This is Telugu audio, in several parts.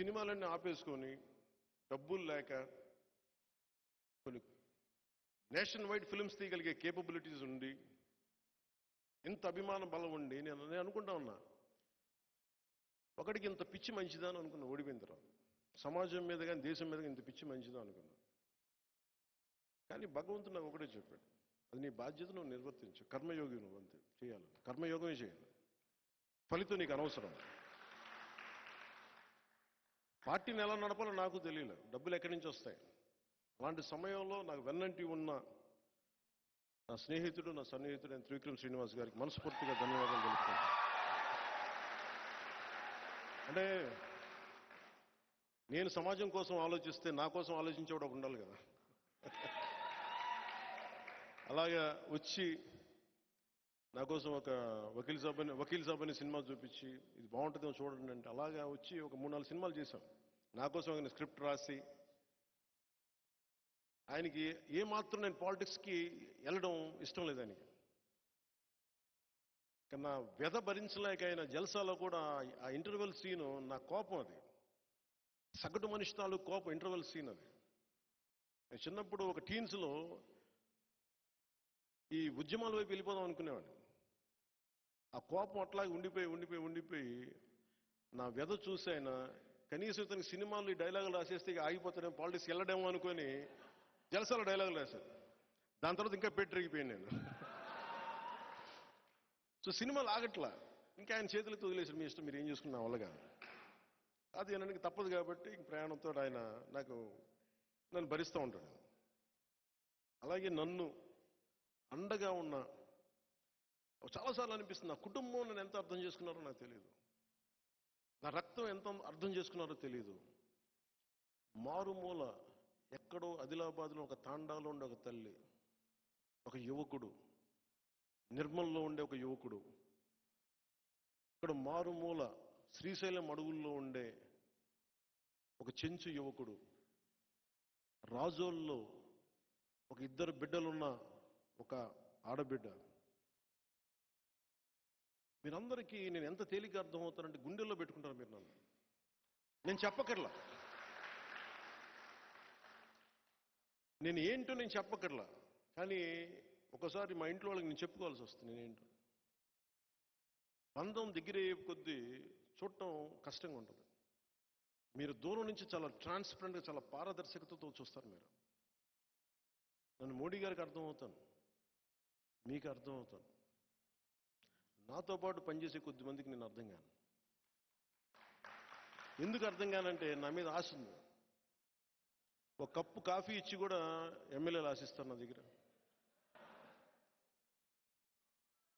సినిమాలన్నీ ఆపేసుకొని డబ్బులు లేక కొన్ని నేషన్ వైడ్ ఫిల్మ్స్ తీయగలిగే కేపబిలిటీస్ ఉండి ఇంత అభిమాన బలం ఉండి నేను నేను అనుకుంటా ఉన్నా. ఒకడికి ఇంత పిచ్చి మంచిదా అని అనుకున్నా ఓడిపోయిన తర్వాత. సమాజం మీద కానీ దేశం మీద కానీ ఇంత పిచ్చి మంచిదా అనుకున్నా. కానీ భగవంతుడు నాకు ఒకటే చెప్పాడు. అది నీ బాధ్యత నువ్వు నిర్వర్తించు. కర్మయోగి నువ్వు అంతే. చేయాలి. కర్మయోగమే చేయాలి. ఫలితం నీకు అనవసరం. పార్టీని ఎలా నడపాలో నాకు తెలియలే డబ్బులు ఎక్కడి నుంచి వస్తాయి? అలాంటి సమయంలో నాకు వెన్నంటి ఉన్న నా స్నేహితుడు నా సన్నిహితుడు అయిన త్రివిక్రమ్ శ్రీనివాస్ గారికి మనస్ఫూర్తిగా ధన్యవాదాలు తెలుపుతాను అంటే నేను సమాజం కోసం ఆలోచిస్తే నా కోసం ఆలోచించేవాడు ఒక ఉండాలి కదా. అలాగా వచ్చి నా కోసం ఒక వకీల్ సాబ్ అని వకీల్ సాబ్ అనే సినిమా చూపించి ఇది బాగుంటుందో చూడండి అంటే అలాగా వచ్చి ఒక మూడు నాలుగు సినిమాలు చేశాం. నా కోసం ఆయన స్క్రిప్ట్ రాసి ఆయనకి ఏమాత్రం నేను పాలిటిక్స్కి వెళ్ళడం ఇష్టం లేదు ఆయనకి. కానీ నా వ్యధ భరించలేక ఆయన జల్సాలో కూడా ఆ ఇంటర్వెల్ సీను నా కోపం అది. సగటు మనిషి తాలూకు కోపం ఇంటర్వెల్ సీన్ అది. చిన్నప్పుడు ఒక టీన్స్లో ఉద్యమాల వైపు వెళ్ళిపోదాం అనుకునేవాడిని. ఆ కోపం అట్లాగే ఉండిపోయి ఉండిపోయి ఉండిపోయి నా వ్యధ చూసైనా కనీసం ఇతనికి సినిమాలు ఈ డైలాగులు రాసేస్తే ఆగిపోతాడేమో పాలిటిక్స్ వెళ్ళడేమో అనుకొని జలసాల డైలాగులు రాశారు దాని తర్వాత ఇంకా పెట్టిరిగిపోయాను నేను. సో సినిమాలు ఆగట్లా. ఇంకా ఆయన చేతులకు వదిలేసాడు మీ ఇష్టం మీరు ఏం చేసుకున్న వల్ల కాదు అది అనడానికి తప్పదు కాబట్టి ఇంక ప్రయాణంతో ఆయన నాకు నన్ను భరిస్తూ ఉంటాడు. అలాగే నన్ను అండగా ఉన్న చాలాసార్లు అనిపిస్తుంది నా కుటుంబం నేను ఎంత అర్థం చేసుకున్నారో నాకు తెలియదు నా రక్తం ఎంత అర్థం చేసుకున్నారో తెలియదు మారుమూల ఎక్కడో ఆదిలాబాద్లో ఒక తాండాలో ఉండే ఒక తల్లి ఒక యువకుడు నిర్మల్లో ఉండే ఒక యువకుడు ఇక్కడ మారుమూల శ్రీశైలం అడవుల్లో ఉండే ఒక చెంచు యువకుడు రాజోల్లో ఒక ఇద్దరు బిడ్డలున్న ఒక ఆడబిడ్డ. మీరందరికీ నేను ఎంత తేలిక అర్థమవుతానంటే గుండెల్లో పెట్టుకుంటారు మీరు నన్ను. నేను చెప్పకర్లా నేను ఏంటో నేను చెప్పకర్లా కానీ ఒకసారి మా ఇంట్లో వాళ్ళకి నేను చెప్పుకోవాల్సి వస్తుంది నేనేంటో బంధం దగ్గరే కొద్దీ చూడటం కష్టంగా ఉంటుంది. మీరు దూరం నుంచి చాలా ట్రాన్స్పరెంట్గా చాలా పారదర్శకతతో చూస్తారు మీరు. నన్ను మోడీ గారికి అర్థమవుతాను. మీకు అర్థమవుతాను నాతో పాటు పనిచేసే కొద్ది మందికి నేను అర్థం కాను. ఎందుకు అర్థం కానంటే నా మీద ఆశ ఉంది. ఒక కప్పు కాఫీ ఇచ్చి కూడా ఎమ్మెల్యేలు ఆశిస్తారు నా దగ్గర.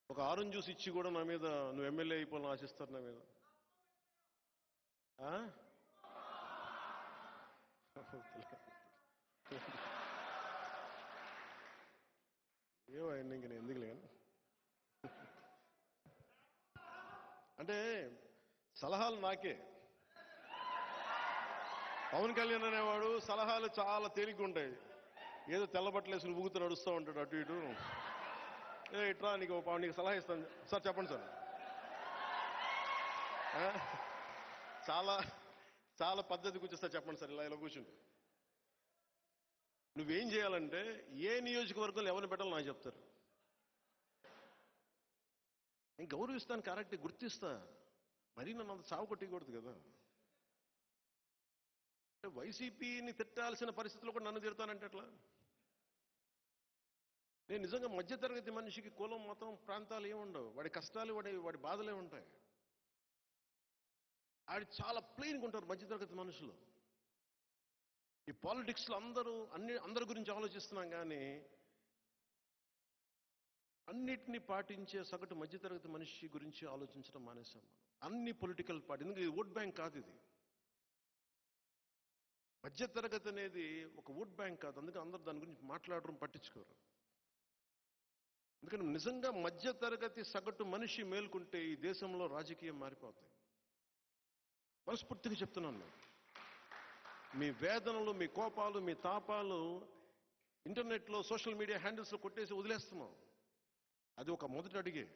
ఒక ఆరెంజ్ జ్యూస్ ఇచ్చి కూడా నా మీద నువ్వు ఎమ్మెల్యే అయిపోవాలని ఆశిస్తారు నా మీద. ఆ? ఏమో ఇంక నేను ఎందుకు లేను అంటే సలహాలు నాకే. పవన్ కళ్యాణ్ అనేవాడు సలహాలు చాలా తేలిక ఉంటాయి ఏదో తెల్లబట్టలు ఊగుతూ నడుస్తూ ఉంటాడు అటు ఇటు. ఏ ఇట్రా నీకు నీకు సలహా ఇస్తాను. సార్ చెప్పండి సార్. చాలా చాలా పద్ధతి కూర్చొస్తా చెప్పండి సార్ ఇలా ఇలా కూర్చుంటే. నువ్వేం చేయాలంటే ఏ నియోజకవర్గంలో ఎవరిని పెట్టాలో నాకు చెప్తారు. నేను గౌరవిస్తాను కరెక్ట్ గుర్తిస్తా. మరీ నన్ను అంత చావు కొట్టకూడదు కదా. అంటే వైసీపీని తిట్టాల్సిన పరిస్థితుల్లో కూడా నన్ను తిడతానంటే ఎట్లా? నేను నిజంగా మధ్యతరగతి మనిషికి కులం మతం ప్రాంతాలు ఏముండవు వాడి కష్టాలు వాడి వాడి బాధలే ఉంటాయి. ఆడి చాలా ప్లెయిన్గా ఉంటారు మధ్యతరగతి మనుషులు. ఈ పాలిటిక్స్లో అందరూ అన్ని అందరి గురించి ఆలోచిస్తున్నాం కానీ అన్నిటినీ పాటించే సగటు మధ్యతరగతి మనిషి గురించి ఆలోచించడం మానేశాం మనం. అన్ని పొలిటికల్ పార్టీ ఎందుకంటే ఇది ఓట్ బ్యాంక్ కాదు ఇది. మధ్యతరగతి అనేది ఒక ఓట్ బ్యాంక్ కాదు అందుకే అందరూ దాని గురించి మాట్లాడడం పట్టించుకోరు. ఎందుకంటే నిజంగా మధ్యతరగతి సగటు మనిషి మేల్కొంటే ఈ దేశంలో రాజకీయం మారిపోతాయి మనస్ఫూర్తిగా చెప్తున్నాను నేను. మీ వేదనలు మీ కోపాలు మీ తాపాలు ఇంటర్నెట్లో సోషల్ మీడియా హ్యాండిల్స్లో కొట్టేసి వదిలేస్తున్నాం. అది ఒక మొదటి అడిగే.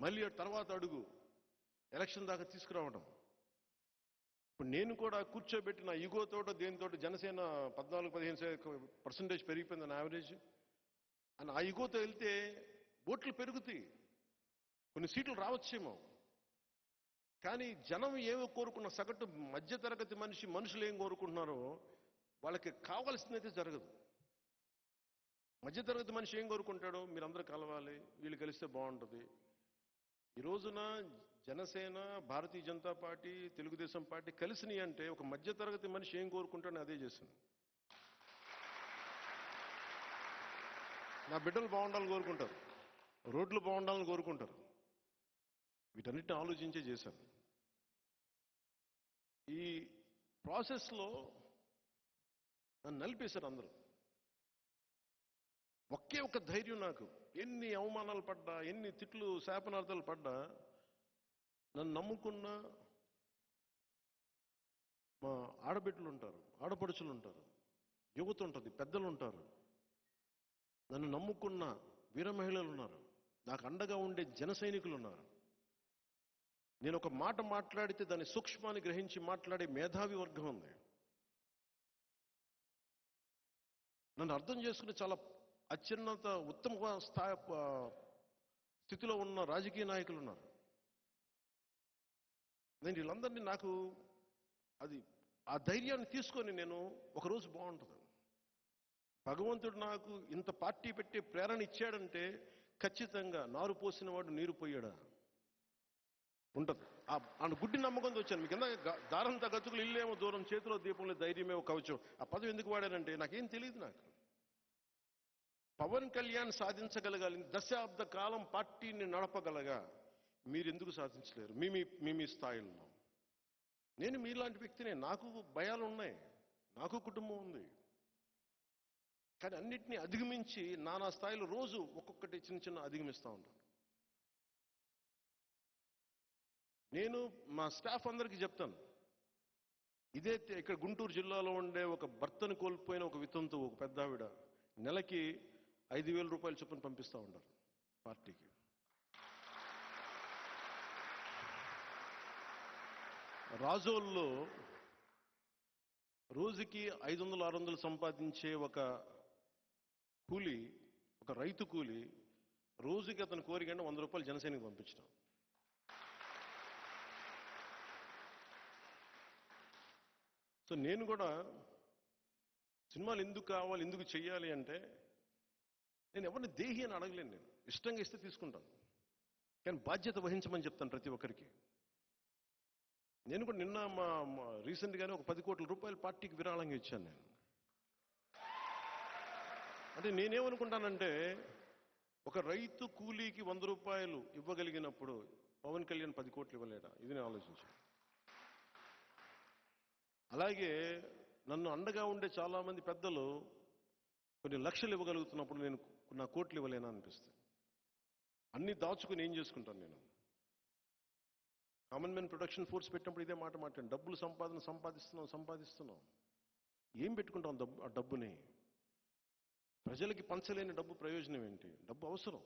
మళ్ళీ తర్వాత అడుగు. ఎలక్షన్ దాకా తీసుకురావడం. ఇప్పుడు నేను కూడా కూర్చోబెట్టిన ఈగోతోట దేనితోటి జనసేన పద్నాలుగు పదిహేను పర్సెంటేజ్ పెరిగిపోయిందని యావరేజ్. అని ఆ ఈగోతో వెళ్తే ఓట్లు పెరుగుతాయి. కొన్ని సీట్లు రావచ్చేమో. కానీ జనం ఏమో కోరుకున్న సగటు మధ్యతరగతి మనిషి మనుషులు ఏం కోరుకుంటున్నారో వాళ్ళకి కావాల్సిందైతే జరగదు. మధ్యతరగతి మనిషి ఏం కోరుకుంటాడో మీరందరూ కలవాలి వీళ్ళు కలిస్తే బాగుంటుంది. ఈ రోజున జనసేన భారతీయ జనతా పార్టీ తెలుగుదేశం పార్టీ కలిసినాయి అంటే ఒక మధ్యతరగతి మనిషి ఏం కోరుకుంటాడో అదే చేసింది. నా బిడ్డలు బాగుండాలని కోరుకుంటారు. రోడ్లు బాగుండాలని కోరుకుంటారు. వీటన్నిటిని ఆలోచించే చేశాను. ఈ ప్రాసెస్లో నన్ను నలిపేశారు అందరూ. ఒకే ఒక ధైర్యం నాకు. ఎన్ని అవమానాలు పడ్డా ఎన్ని తిట్లు శాపనార్థాలు పడ్డా నన్ను నమ్ముకున్న మా ఆడబిడ్డలు ఉంటారు ఆడపడుచులు ఉంటారు యువత ఉంటుంది పెద్దలు ఉంటారు. నన్ను నమ్ముకున్న వీర మహిళలు ఉన్నారు. నాకు అండగా ఉండే జన సైనికులు ఉన్నారు. నేను ఒక మాట మాట్లాడితే దాని సూక్ష్మాన్ని గ్రహించి మాట్లాడే మేధావి వర్గం ఉంది. నన్ను అర్థం చేసుకునే చాలా అత్యున్నత ఉత్తమ స్థాయి స్థితిలో ఉన్న రాజకీయ నాయకులు ఉన్నారు. నేను వీళ్ళందరినీ నాకు అది ఆ ధైర్యాన్ని తీసుకొని నేను ఒకరోజు బాగుంటుంది. భగవంతుడు నాకు ఇంత పార్టీ పెట్టే ప్రేరణ ఇచ్చాడంటే ఖచ్చితంగా నారు పోసిన వాడు నీరు పోయాడా? ఉంటుంది. ఆ గుడ్డి నమ్మకంతో వచ్చాను. మీకు కింద దారం గతుకులు ఇల్లేమో దూరం చేతిలో దీపంలో ధైర్యమే ఒక కవచం. ఆ పదవి ఎందుకు వాడానంటే నాకేం తెలియదు నాకు. పవన్ కళ్యాణ్ సాధించగలగాలి దశాబ్ద కాలం పార్టీని నడపగలగా మీరు ఎందుకు సాధించలేరు? మీ మీ- మీ మీ స్థాయిల్లో నేను మీలాంటి వ్యక్తినే నాకు భయాలు ఉన్నాయి నాకు కుటుంబం ఉంది. కానీ అన్నిటినీ అధిగమించి నానా స్థాయిలో రోజు ఒక్కొక్కటి చిన్న చిన్న అధిగమిస్తూ ఉంటాను. నేను మా స్టాఫ్ అందరికీ చెప్తాను. ఇదైతే ఇక్కడ గుంటూరు జిల్లాలో ఉండే ఒక భర్తను కోల్పోయిన ఒక వితంతు ఒక పెద్ద ఆవిడ నెలకి ఐదు వేల రూపాయలు చొప్పున పంపిస్తూ ఉంటారు పార్టీకి. రాజోల్లో రోజుకి ఐదు వందలు ఆరు వందలు సంపాదించే ఒక కూలి ఒక రైతు కూలి రోజుకి అతను కోరికంటే వంద రూపాయలు జనసేనకి పంపించడం. సో నేను కూడా సినిమాలు ఎందుకు కావాలి ఎందుకు చేయాలి అంటే నేను ఎవరిని దేహి అని అడగలేను నేను. ఇష్టంగా ఇస్తే తీసుకుంటాను. కానీ బాధ్యత వహించమని చెప్తాను ప్రతి ఒక్కరికి. నేను కూడా నిన్న మా రీసెంట్గానే ఒక పది కోట్ల రూపాయలు పార్టీకి విరాళంగా ఇచ్చాను నేను. అంటే నేనేమనుకుంటానంటే ఒక రైతు కూలీకి వంద రూపాయలు ఇవ్వగలిగినప్పుడు పవన్ కళ్యాణ్ పది కోట్లు ఇవ్వలేడా? ఇది నేను ఆలోచించాను. అలాగే నన్ను అండగా ఉండే చాలా మంది పెద్దలు కొన్ని లక్షలు ఇవ్వగలుగుతున్నప్పుడు నేను నా కోట్లు ఇవ్వలేనా అనిపిస్తుంది అన్ని దాచుకుని ఏం చేసుకుంటాను నేను? కామన్ మ్యాన్ ప్రొడక్షన్ ఫోర్స్ పెట్టినప్పుడు ఇదే మాట మాట్లాడి డబ్బులు సంపాదన సంపాదిస్తున్నాం సంపాదిస్తున్నాం. ఏం పెట్టుకుంటాం డబ్బు ఆ డబ్బుని? ప్రజలకి పంచలేని డబ్బు ప్రయోజనం ఏంటి? డబ్బు అవసరం.